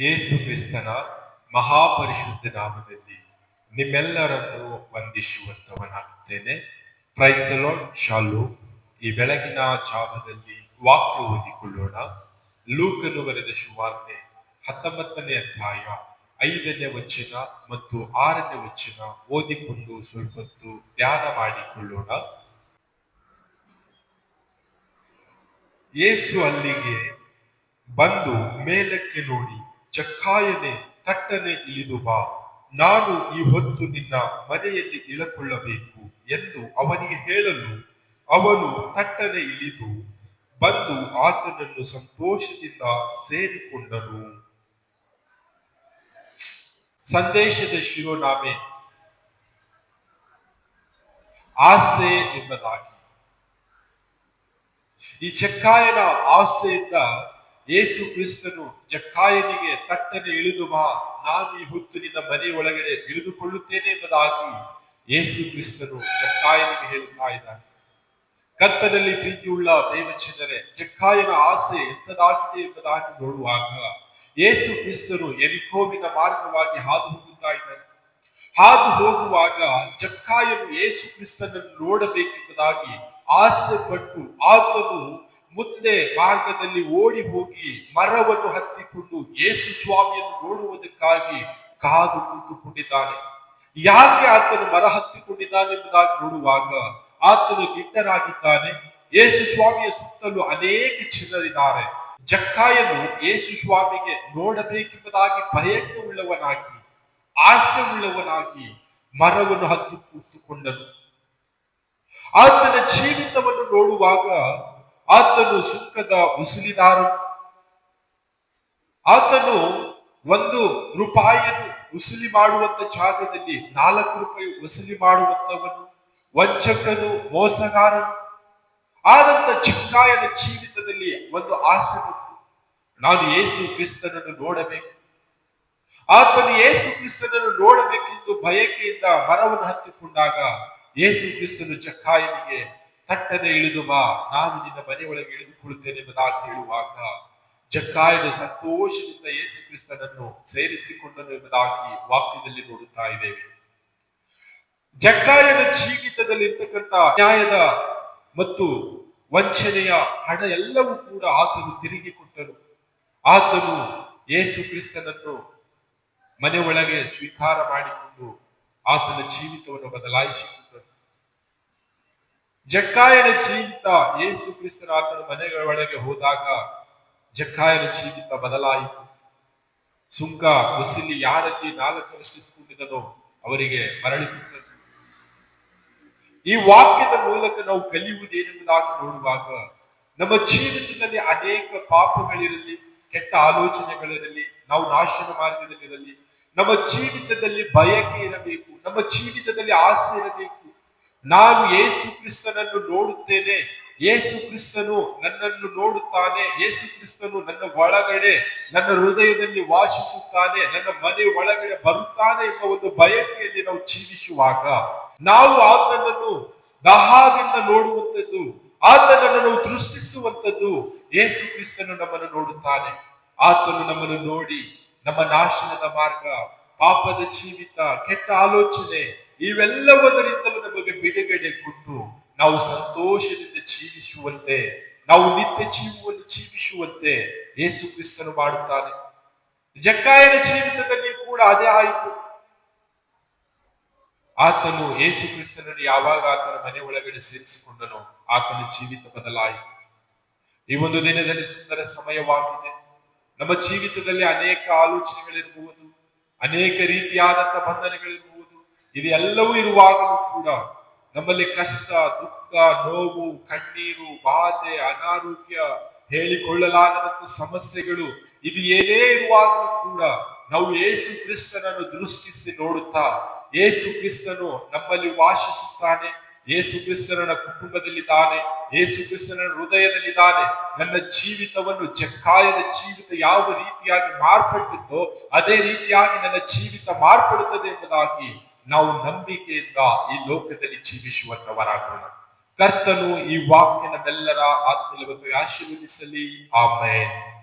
ಯೇಸು ಕ್ರಿಸ್ತನ ಮಹಾಪರಿಶುದ್ಧ ನಾಮದಲ್ಲಿ ನಿಮ್ಮೆಲ್ಲರನ್ನು ವಂದಿಸುವಂತವನಾಗುತ್ತೇನೆ ಲಾರ್ಡ್ ಶಾಲು. ಈ ಬೆಳಗಿನ ಜಾವದಲ್ಲಿ ವಾಕ್ಯ ಓದಿಕೊಳ್ಳೋಣ. ಲೂಕನು ಬರೆದ ಶುವಾರ್ತೆ ಹತ್ತೊಂಬತ್ತನೇ ಅಧ್ಯಾಯ ಐದನೇ ವಚನ ಮತ್ತು ಆರನೇ ವಚನ ಓದಿಕೊಂಡು ಸ್ವಲ್ಪ ಹೊತ್ತು ಧ್ಯಾನ ಮಾಡಿಕೊಳ್ಳೋಣ. ಯೇಸು ಅಲ್ಲಿಗೆ ಬಂದು ಮೇಲಕ್ಕೆ ನೋಡಿ ಚಕ್ಕಾಯನೆ ತಟ್ಟನೆ ಇಳಿದು ಬಾ. ನಾನು ಈ ಹೊತ್ತು ನಿನ್ನ ಮನೆಯಲ್ಲಿ ಇಳಕೊಳ್ಳಬೇಕು ಎಂದು ಅವನಿಗೆ ಹೇಳಲು ಅವನು ತಟ್ಟನೆ ಇಳಿದು ಬಂದು ಆತನನ್ನು ಸಂತೋಷದಿಂದ ಸೇರಿಕೊಂಡನು. ಸಂದೇಶದ ಶಿರೋನಾಮೆ ಆಸೆ ಎಂಬುದಾಗಿ. ಈ ಚಕ್ಕಾಯನ ಆಸೆಯಿಂದ ಯೇಸು ಕ್ರಿಸ್ತನು ಜಕ್ಕಾಯನಿಗೆ ತಟ್ಟನೆ ಇಳಿದು ಬಾ, ನಾನು ಈ ಹೊತ್ತು ನಿನ್ನ ಮನೆ ಇಳಿದುಕೊಳ್ಳುತ್ತೇನೆ ಎಂಬುದಾಗಿ ಯೇಸು ಕ್ರಿಸ್ತನು ಜಕ್ಕಾಯನಿಗೆ ಹೇಳುತ್ತಾ ಇದ್ದಾನೆ. ಕರ್ತನಲ್ಲಿ ಪ್ರೀತಿಯುಳ್ಳ ದೇವಚಂದರೆ ಜಕ್ಕಾಯನ ಆಸೆ ಎಂತದಾಗಿದೆ ಎಂಬುದಾಗಿ ನೋಡುವಾಗ ಯೇಸು ಕ್ರಿಸ್ತನು ಎರಿಕೋವಿನ ಮಾರ್ಗವಾಗಿ ಹಾದು ಹೋಗುತ್ತಾ ಇದ್ದಾನೆ. ಹಾದು ಹೋಗುವಾಗ ಜಕ್ಕಾಯನು ಯೇಸು ಕ್ರಿಸ್ತನನ್ನು ನೋಡಬೇಕೆಂಬುದಾಗಿ ಆಸೆ ಪಟ್ಟು ಆತನು ಮುಂದೆ ಮಾರ್ಗದಲ್ಲಿ ಓಡಿ ಹೋಗಿ ಮರವನ್ನು ಹತ್ತಿಕೊಂಡು ಯೇಸು ಸ್ವಾಮಿಯನ್ನು ನೋಡುವುದಕ್ಕಾಗಿ ಕಾದು ಕುಳಿತುಕೊಂಡಿದ್ದಾನೆ ಯಾಕೆ ಆತನು ಮರ ಹತ್ತಿಕೊಂಡಿದ್ದಾನೆ ಎಂಬುದಾಗಿ ನೋಡುವಾಗ ಆತನು ಗಿಡ್ಡರಾಗಿದ್ದಾನೆ ಯೇಸು ಸ್ವಾಮಿಯ ಸುತ್ತಲೂ ಅನೇಕ ಜನರಿದ್ದಾರೆ ಜಕ್ಕಾಯನು ಯೇಸು ಸ್ವಾಮಿಗೆ ನೋಡಬೇಕೆಂಬುದಾಗಿ ಬಯಕೆ ಉಳ್ಳವನಾಗಿ ಆಸೆ ಉಳ್ಳವನಾಗಿ ಮರವನ್ನು ಹತ್ತು ಕೂತುಕೊಂಡನು. ಆತನ ಜೀವಿತವನ್ನು ನೋಡುವಾಗ ಆತನು ಸುಖದ ಉಸಿರಿದಾರು ಆತನು ಒಂದು ರೂಪಾಯಿಯನ್ನು ಉಸಿಲಿ ಮಾಡುವಂತ ಜಾಗದಲ್ಲಿ ನಾಲ್ಕು ರೂಪಾಯಿ ಉಸಿಲಿ ಮಾಡುವಂತವನು ವಂಚಕನು, ಮೋಸಗಾರನು. ಆದಂತ ಚಿಕ್ಕಾಯನ ಜೀವಿತದಲ್ಲಿ ಒಂದು ಆಸೆ ಬಂತು ನಾನು ಯೇಸು ಕ್ರಿಸ್ತನನ್ನು ನೋಡಬೇಕು. ಆತನು ಯೇಸು ಕ್ರಿಸ್ತನನ್ನು ನೋಡಬೇಕೆಂದು ಬಯಕೆಯಿಂದ ಮರವನ್ನು ಹತ್ತಿಕೊಂಡಾಗ ಯೇಸು ಕ್ರಿಸ್ತನು ಚಕ್ಕಾಯನಿಗೆ ತಟ್ಟನೆ ಇಳಿದು ಬಾ, ನಾನು ನಿನ್ನ ಮನೆಯೊಳಗೆ ಇಳಿದುಕೊಳ್ಳುತ್ತೇನೆ ಎಂಬುದಾಗಿ ಹೇಳುವಾಗ ಜಕ್ಕಾಯನು ಸಂತೋಷದಿಂದ ಯೇಸು ಕ್ರಿಸ್ತನನ್ನು ಸೇರಿಸಿಕೊಂಡನು ಎಂಬುದಾಗಿ ವಾಕ್ಯದಲ್ಲಿ ನೋಡುತ್ತಾ ಇದ್ದೇವೆ. ಜಕ್ಕಾಯನ ಜೀವಿತದಲ್ಲಿ ಇರ್ತಕ್ಕಂಥ ನ್ಯಾಯದ ಮತ್ತು ವಂಚನೆಯ ಹಣ ಎಲ್ಲವೂ ಕೂಡ ಆತನು ತಿರುಗಿ ಕೊಟ್ಟನು. ಆತನು ಯೇಸು ಕ್ರಿಸ್ತನನ್ನು ಮನೆ ಒಳಗೆ ಸ್ವೀಕಾರ ಮಾಡಿಕೊಂಡು ಆತನ ಜೀವಿತವನ್ನು ಬದಲಾಯಿಸಿಕೊಂಡನು. ಜಕ್ಕಾಯನ ಜೀವಿತ ಏಸು ಕ್ರಿಸ್ತನ ಆತನ ಮನೆಗಳ ಒಳಗೆ ಹೋದಾಗ ಜಕ್ಕಾಯನ ಜೀವಿತ ಬದಲಾಯಿತು. ಸುಂಕ ವಸೂಲಿ ಯಾರಲ್ಲಿ ನಾಲ್ಕು ಸೃಷ್ಟಿಸಿಕೊಂಡಿದ್ದನೋ ಅವರಿಗೆ ಮರಳಿ ಈ ವಾಕ್ಯದ ಮೂಲಕ ನಾವು ಕಲಿಯುವುದೇನೆಂಬುದಾಗಿ ನೋಡುವಾಗ ನಮ್ಮ ಜೀವಿತದಲ್ಲಿ ಅನೇಕ ಪಾಪಗಳಿರಲಿ, ಕೆಟ್ಟ ಆಲೋಚನೆಗಳಿರಲಿ, ನಾವು ನಾಶನ ಮಾರ್ಗದಲ್ಲಿರಲಿ, ನಮ್ಮ ಜೀವಿತದಲ್ಲಿ ಬಯಕೆ ಇರಬೇಕು, ನಮ್ಮ ಜೀವಿತದಲ್ಲಿ ಆಸೆ ಇರಬೇಕು ನಾನು ಯೇಸು ಕ್ರಿಸ್ತನನ್ನು ನೋಡುತ್ತೇನೆ. ಯೇಸು ಕ್ರಿಸ್ತನು ನನ್ನನ್ನು ನೋಡುತ್ತಾನೆ. ಯೇಸು ಕ್ರಿಸ್ತನು ನನ್ನ ಒಳಗಡೆ, ನನ್ನ ಹೃದಯದಲ್ಲಿ ವಾಸಿಸುತ್ತಾನೆ. ನನ್ನ ಮನೆ ಒಳಗಡೆ ಬರುತ್ತಾನೆ ಎಂಬ ಒಂದು ಬಯಕೆಯಲ್ಲಿ ನಾವು ಜೀವಿಸುವಾಗ, ನಾವು ಆತನನ್ನು ದಹಾದಿಂದ ನೋಡುವಂಥದ್ದು, ಆತನನ್ನು ನಾವು ದೃಷ್ಟಿಸುವಂಥದ್ದು ಯೇಸು ಕ್ರಿಸ್ತನು ನಮ್ಮನ್ನು ನೋಡುತ್ತಾನೆ. ಆತನು ನಮ್ಮನ್ನು ನೋಡಿ, ನಮ್ಮ ನಾಶನದ ಮಾರ್ಗ, ಪಾಪದ ಜೀವಿತ, ಕೆಟ್ಟ ಆಲೋಚನೆ ಇವೆಲ್ಲವುದರಿಂದಲೂ ನಮಗೆ ಬಿಡುಗಡೆ ಕೊಟ್ಟು ನಾವು ಸಂತೋಷದಿಂದ ಜೀವಿಸುವಂತೆ, ನಾವು ನಿತ್ಯ ಜೀವವನ್ನು ಜೀವಿಸುವಂತೆ ಯೇಸು ಕ್ರಿಸ್ತನು ಮಾಡುತ್ತಾನೆ. ಜಕ್ಕಾಯನ ಜೀವಿತದಲ್ಲಿ ಕೂಡ ಅದೇ ಆಯಿತು. ಆತನು ಯೇಸು ಕ್ರಿಸ್ತನನ್ನು ಯಾವಾಗ ಆತನ ಮನೆ ಒಳಗಡೆ ಸೇರಿಸಿಕೊಂಡನೋ ಆತನ ಜೀವಿತ ಬದಲಾಯಿತು. ಈ ಒಂದು ದಿನದಲ್ಲಿ ಸುಂದರ ಸಮಯವಾಗಿದೆ. ನಮ್ಮ ಜೀವಿತದಲ್ಲಿ ಅನೇಕ ಆಲೋಚನೆಗಳಿರಬಹುದು. ಅನೇಕ ರೀತಿಯಾದಂತಹ ಬಂಧನಗಳಿರಬಹುದು. ಇದೆಲ್ಲವೂ ಇರುವಾಗಲೂ ಕೂಡ ನಮ್ಮಲ್ಲಿ ಕಷ್ಟ, ದುಃಖ, ನೋವು, ಕಣ್ಣೀರು, ಬಾಧೆ, ಅನಾರೋಗ್ಯ ಹೇಳಿಕೊಳ್ಳಲಾಗದಂತ ಸಮಸ್ಯೆಗಳು ಇದು ಏನೇ ಇರುವಾಗಲೂ ಕೂಡ ನಾವು ಯೇಸು ಕ್ರಿಸ್ತನನ್ನು ದೃಷ್ಟಿಸಿ ನೋಡುತ್ತಾ ಯೇಸು ಕ್ರಿಸ್ತನು ನಮ್ಮಲ್ಲಿ ವಾಸಿಸುತ್ತಾನೆ ಯೇಸು ಕ್ರಿಸ್ತನ ಕುಟುಂಬದಲ್ಲಿದ್ದಾನೆ ಯೇಸು ಕ್ರಿಸ್ತನ ಹೃದಯದಲ್ಲಿದ್ದಾನೆ, ನನ್ನ ಜೀವಿತವನ್ನು ಜಕ್ಕಾಯದ ಜೀವಿತ ಯಾವ ರೀತಿಯಾಗಿ ಮಾರ್ಪಟ್ಟಿದ್ದೋ ಅದೇ ರೀತಿಯಾಗಿ ನನ್ನ ಜೀವಿತ ಮಾರ್ಪಡುತ್ತದೆ ಎಂಬುದಾಗಿ ನಾವು ನಂಬಿಕೆಯಿಂದ ಈ ಲೋಕದಲ್ಲಿ ಜೀವಿಸುವಂತವರಾಗೋಣ. ಕರ್ತನು ಈ ವಾಕ್ಯ ನಮ್ಮೆಲ್ಲರ ಆತ್ಮೀಯ ಆಶೀರ್ವದಿಸಲಿ. ಆಮೇನ್.